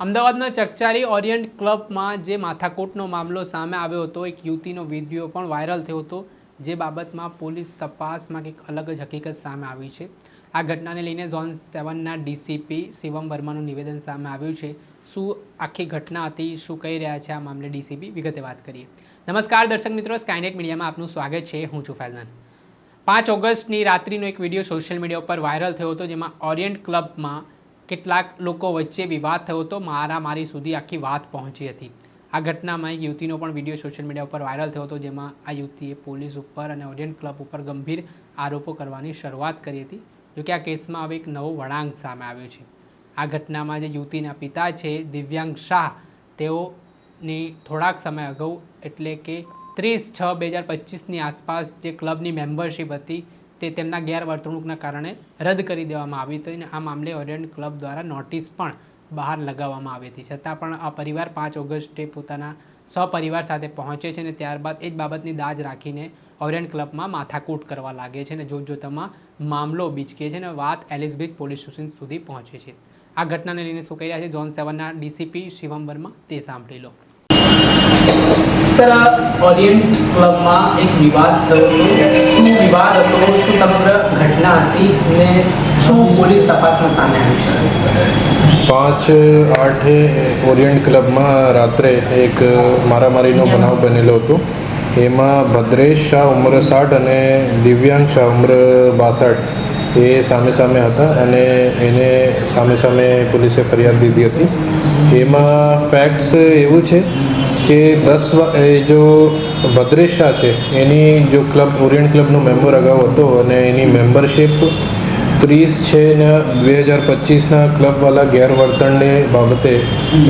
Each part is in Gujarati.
અમદાવાદના ચકચારી ઓરિયન્ટ ક્લબમાં જે માથાકૂટનો મામલો સામે આવ્યો હતો, એક યુવતીનો વીડિયો પણ વાયરલ થયો હતો, જે બાબતમાં પોલીસ તપાસમાં કંઈક અલગ જ હકીકત સામે આવી છે. આ ઘટનાને લઈને ઝોન સેવનના ડીસીપી શિવમ વર્માનું નિવેદન સામે આવ્યું છે. શું આખી ઘટના હતી, શું કહી રહ્યા છે આ મામલે ડીસીપી? વિગતે વાત કરીએ. નમસ્કાર દર્શક મિત્રો સ્કાયનેટ મીડિયામાં આપનું સ્વાગત છે. હું છું ફૈઝાન. પાંચ ઓગસ્ટની રાત્રિનો એક વીડિયો સોશિયલ મીડિયા ઉપર વાયરલ થયો હતો, જેમાં ઓરિયન્ટ ક્લબમાં કેટલાક લોકો વચ્ચે વિવાદ થયો હતો. મારામારી સુધી આખી વાત પહોંચી હતી. આ ઘટનામાં એક યુવતીનો પણ વીડિયો સોશિયલ મીડિયા ઉપર વાયરલ થયો હતો, જેમાં આ યુવતીએ પોલીસ ઉપર અને ઓડિયન ક્લબ ઉપર ગંભીર આરોપો કરવાની શરૂઆત કરી હતી જોકે આ કેસમાં હવે એક નવો વળાંક સામે આવ્યો છે. આ ઘટનામાં જે યુવતીના પિતા છે, દિવ્યાંગ શાહ, તેઓની થોડાક સમય અગાઉ એટલે કે ત્રીસ છ બે હજાર પચીસની આસપાસ જે ક્લબની મેમ્બરશિપ હતી તે તેમના ગેરવર્તણૂકના કારણે રદ કરી દેવામાં આવી હતી અને આ મામલે ઓરિયન્ટ ક્લબ દ્વારા નોટિસ પણ બહાર લગાવવામાં આવી હતી. છતાં પણ આ પરિવાર પાંચ ઓગસ્ટે પોતાના સપરિવાર સાથે પહોંચે છે અને ત્યારબાદ એ જ બાબતની દાજ રાખીને ઓરિયન્ટ ક્લબમાં માથાકૂટ કરવા લાગે છે અને જોતજોતામાં મામલો બીચકે છે અને વાત એલિઝબેથ પોલીસ સ્ટેશન સુધી પહોંચે છે. આ ઘટનાને લઈને શું કહી રહ્યા છે? ઝોન સેવનના ડીસીપી શિવમ વર્મા, તે સાંભળી લો. સર ઓરિયન્ટ ક્લબમાં એક વિવાદ થયો હતો. શું વિવાદ હતો? શું સમગ્ર ઘટના હતી? ને શું પોલીસ તપાસમાં સામે આવી છે? પાંચ, આઠે ઓરિયન્ટ ક્લબમાં રાત્રે એક મારામારીનો બનાવ બનેલો હતો. એમાં ભદ્રેશ શાહ ઉંમર સાઠ અને દિવ્યાંગ શાહ ઉંમર બાસઠ એ સામે સામે હતા અને એને સામે સામે પોલીસે ફરિયાદ દીધી હતી. એમાં ફેક્ટ્સ એવું છે કે દસ જો ભદ્રેશ છે, એની જો ક્લબ ઓરિયન્ટ ક્લબનો મેમ્બર અગાઉ હતો અને એની મેમ્બરશિપ ત્રીસ છે ને બે હજાર પચીસના ક્લબવાલા ગેરવર્તનને બાબતે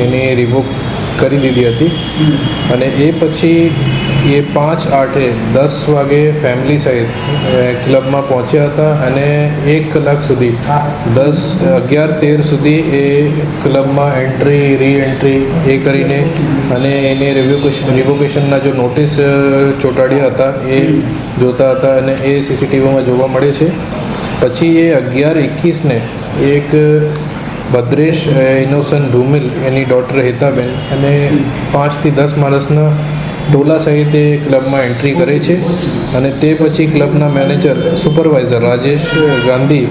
એની રિવોક કરી દીધી હતી. અને એ પછી એ પાંચ આઠે દસ વાગે ફેમિલી સહિત ક્લબમાં પહોંચ્યા હતા અને એક કલાક સુધી, દસ, અગિયાર, તેર સુધી એ ક્લબમાં એન્ટ્રી રી એન્ટ્રી એ કરીને અને એને રિવોકેશન રિવોકેશનના જો નોટિસ ચોંટાડ્યા હતા, એ જોતા હતા અને એ સીસીટીવીમાં જોવા મળે છે. પછી એ અગિયાર, એકવીસને એક ભદ્રેશ ઇનોસન ધુમિલ, એની ડોટર હેતાબેન અને પાંચથી દસ માણસના ટોલા સહિત એ ક્લબમાં એન્ટ્રી કરે છે. અને તે પછી ક્લબના મેનેજર સુપરવાઇઝર રાજેશ ગાંધી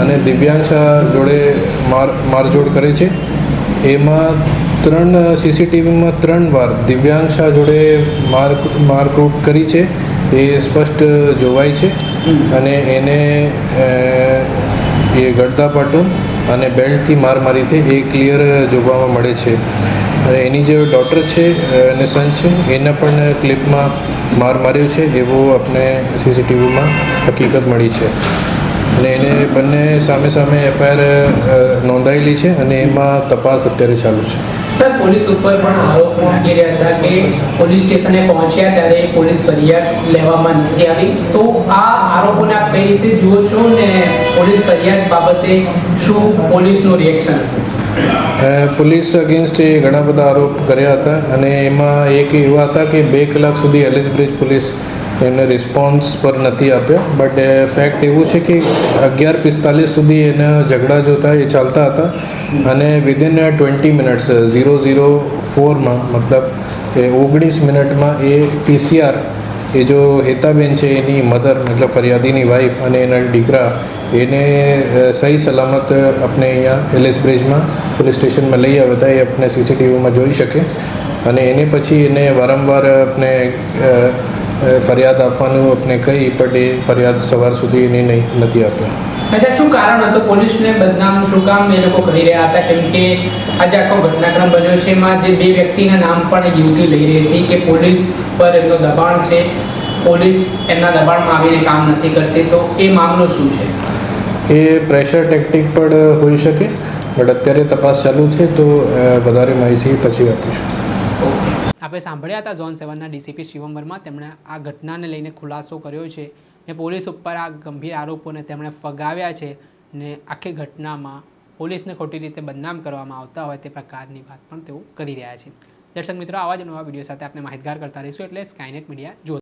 અને દિવ્યાંગ શાહ જોડે માર મારજોડ કરે છે. એમાં ત્રણ સીસીટીવીમાં ત્રણ વાર દિવ્યાંગ શાહ જોડે માર, મારકૂટ કરી છે. એ સ્પષ્ટ જોવાય છે. અને એને એ એ ગળદાપાટું અને બેલ્ટથી માર મારી હતી એ ક્લિયર જોવામાં મળે છે. અને એની જે ડોટર છે, અને સન છે, એને પણ ક્લિપમાં માર માર્યો છે, એવો આપણે સીસીટીવીમાં હકીકત મળી છે. અને એને બંને સામે સામે એફઆઈઆર નોંધાયેલી છે અને એમાં તપાસ અત્યારે ચાલુ છે. સર, પોલીસ ઉપર પણ આરોપ મૂકી રહ્યા હતા કે પોલીસ સ્ટેશને પહોંચ્યા ત્યારે પોલીસ ફરિયાદ લેવામાં નથી આવી. તો આ આરોપોને આપ કઈ રીતે જુઓ છો ને પોલીસ ફરિયાદ બાબતે શું પોલીસનું રિએક્શન પોલીસ અગેન્સ્ટ એ ઘણા બધા આરોપ કર્યા હતા અને એમાં એક એવા હતા કે બે કલાક સુધી એલિસ બ્રિજ પોલીસ એને રિસ્પોન્સ પર નથી આપ્યો. બટ ફેક્ટ એવું છે કે અગિયાર પિસ્તાલીસ સુધી એના ઝઘડા જોતા એ ચાલતા હતા. અને within twenty minutes zero zero ફોરમાં મતલબ એ ઓગણીસ મિનિટમાં એ પીસીઆર એ જો હેતાબેન છે, એની મધર, મતલબ ફરિયાદીની વાઈફ અને એના દીકરા, એને સહી સલામત આપણે અહીંયા એલએસ બ્રિજમાં પોલીસ સ્ટેશનમાં લઈ આવ્યા હતા, એ આપણે સીસીટીવીમાં જોઈ શકે. અને એને પછી એને વારંવાર આપણે ફરિયાદ આપવાનું આપણે કહી પણ એ ફરિયાદ સવાર સુધી એને નહીં નથી આપ્યા. અચ્છા શું કારણ હતું? પોલીસને બદનામ શું કામ એ લોકો કરી રહ્યા હતા? કેમ કે આજે આખો ઘટનાક્રમ બન્યો છે એમાં જે બે વ્યક્તિના નામ પણ યુવતી લઈ રહી હતી કે પોલીસ પર એમનો દબાણ છે. પોલીસ એમના દબાણમાં આવીને કામ નથી કરતી તો એ મામલો શું છે? એ પ્રેશર ટેક્ટિક પણ હોઈ શકે બટ અત્યારે તપાસ ચાલુ છે તો વધારે માહિતી પછી આપીશું. આપણે સાંભળ્યા હતા ઝોન સેવનના ડીસીપી શિવમ વર્મા, તેમણે આ ઘટનાને લઈને ખુલાસો કર્યો છે ને પોલીસ ઉપર આ ગંભીર આરોપોને તેમણે ફગાવ્યા છે ને આખી ઘટનામાં પોલીસને ખોટી રીતે બદનામ કરવામાં આવતા હોય તે પ્રકારની વાત પણ તેઓ કરી રહ્યા છે. દર્શક મિત્રો, આવા જ નવા વીડિયો સાથે આપણે માહિતગાર કરતા રહીશું એટલે સ્કાયનેટ મીડિયા જો